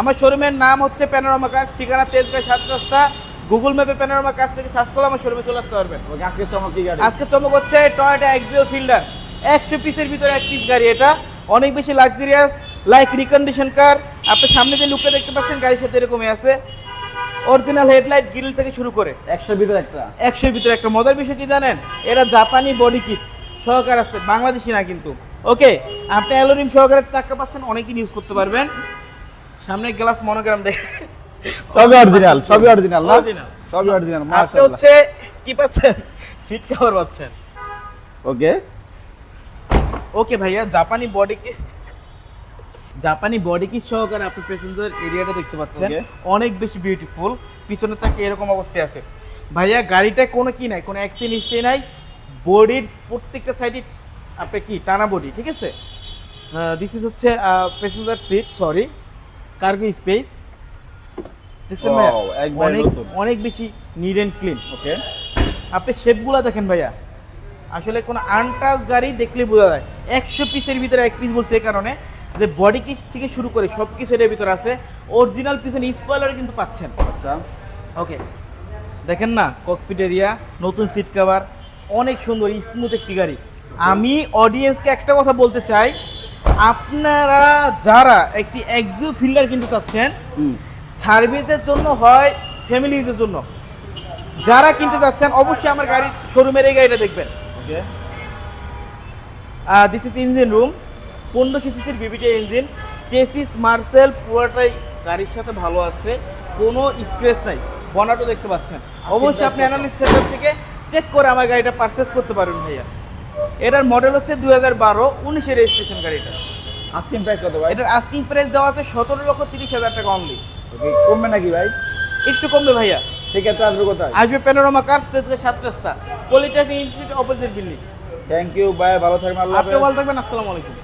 আমার শোরুমের নাম হচ্ছে প্যানোরামা কাজ ঠিকানা তেজগাঁ সাত রাস্তা। গুগল ম্যাপে প্যানোরামা কাজ থেকে সার্চ করলে আমার শোরুমে চলে আসতে পারবেন আজকে চমক কি গাড়ি? আজকে চমক হচ্ছে টয়োটা এক্সিও ফিল্ডার একশো পিসের ভিতরে এক পিস গাড়ি এটা। অনেক বেশি লাক্সারিয়াস লাইক রিকন্ডিশন কার আপনি সামনে যে লুকটা দেখতে পাচ্ছেন গাড়ির সাথে এরকমই আছে। অরিজিনাল হেডলাইট গ্রিল থেকে শুরু করে। একশোর ভিতরে একটা? একশোর ভিতরে একটা। মজার বিষয় কি জানেন? এরা জাপানি বডি কিট সহকার আছে বাংলাদেশি না কিন্তু। ওকে আপনি অ্যালোরিম সহকারে চাক্কা পাচ্ছেন অনেকদিন ইউজ করতে পারবেন। সামনের গ্লাস মনোগ্রাম দেখে। সবই অরিজিনাল সবই অরিজিনাল না। সবই অরিজিনাল আপনি হচ্ছে কি পাচ্ছেন? সিট কভার পাচ্ছেন। ওকে ওকে ভাইয়া জাপানি বডি কি জাপানি বডি কি সহকারে আপনি প্যাসেঞ্জার এরিয়াটা দেখতে পাচ্ছেন। অনেক বেশি বিউটিফুল পিছনের চাকা এরকম অবস্থায় আছে। ভাইয়া গাড়িটা কোনো কি নাই কোনো অ্যাক্সিডেন্ট হিস্ট্রি নাই। বডির প্রত্যেকটা সাইডে আপনি কি টানা বডি ঠিক আছে? দিস ইজ হচ্ছে passenger seat sorry cargo space অনেক অনেক বেশি নিট অ্যান্ড ক্লিন ওকে আপনি শেপগুলো দেখেন ভাইয়া। আসলে কোনো আনটাচ গাড়ি দেখলে বোঝা যায়। একশো পিসের ভিতরে এক পিস বলছে এই কারণে যে বডি কিস থেকে শুরু করে সব কিছু এর ভিতরে আছে। অরিজিনাল পিছনে স্পয়লার কিন্তু পাচ্ছেন। আচ্ছা। ওকে দেখেন না ককপিট এরিয়া নতুন সিট কভার অনেক সুন্দর স্মুথ একটি গাড়ি। আমি অডিয়েন্সকে একটা কথা বলতে চাই। আপনারা যারা একটি এক্সিও ফিল্ডার কিনতে চাচ্ছেন সার্ভিসের জন্য হয় ফ্যামিলি ইউজের জন্য। যারা কিনতে চাচ্ছেন অবশ্যই আমার গাড়ির শোরুমের এই গাড়িটা দেখবেন। দিস ইজ ইঞ্জিন রুম পনেরোশো সিসির বিবিটি ইঞ্জিন চেসিস মার্সেল পুরোটাই গাড়ির সাথে ভালো আছে কোনো স্ক্রেচ নাই। বনাটও দেখতে পাচ্ছেন। অবশ্যই আপনি price কত? অ্যানালিস সেন্টার থেকে চেক করে আমার গাড়িটা পারচেস করতে পারবেন ভাইয়া। এটার মডেল হচ্ছে দুই হাজার বারো উনিশের রেজিস্ট্রেশন গাড়িটা আস্কিং প্রাইস কত ভাই? এটার আস্কিং প্রাইস দেওয়া আছে সতেরো লক্ষ তিরিশ হাজার টাকা অনলি কমবে নাকি ভাই? একটু কমবে ভাইয়া। সেক্ষেত্রে আসবে কোথায়? আসবে প্যানোরামা কার্স থেকে সাত রাস্তা। Polytechnic institute opposite building thank you ভাই ভালো থাকবেন আল্লাহ আপনি ভালো থাকবেন আসসালামু আলাইকুম।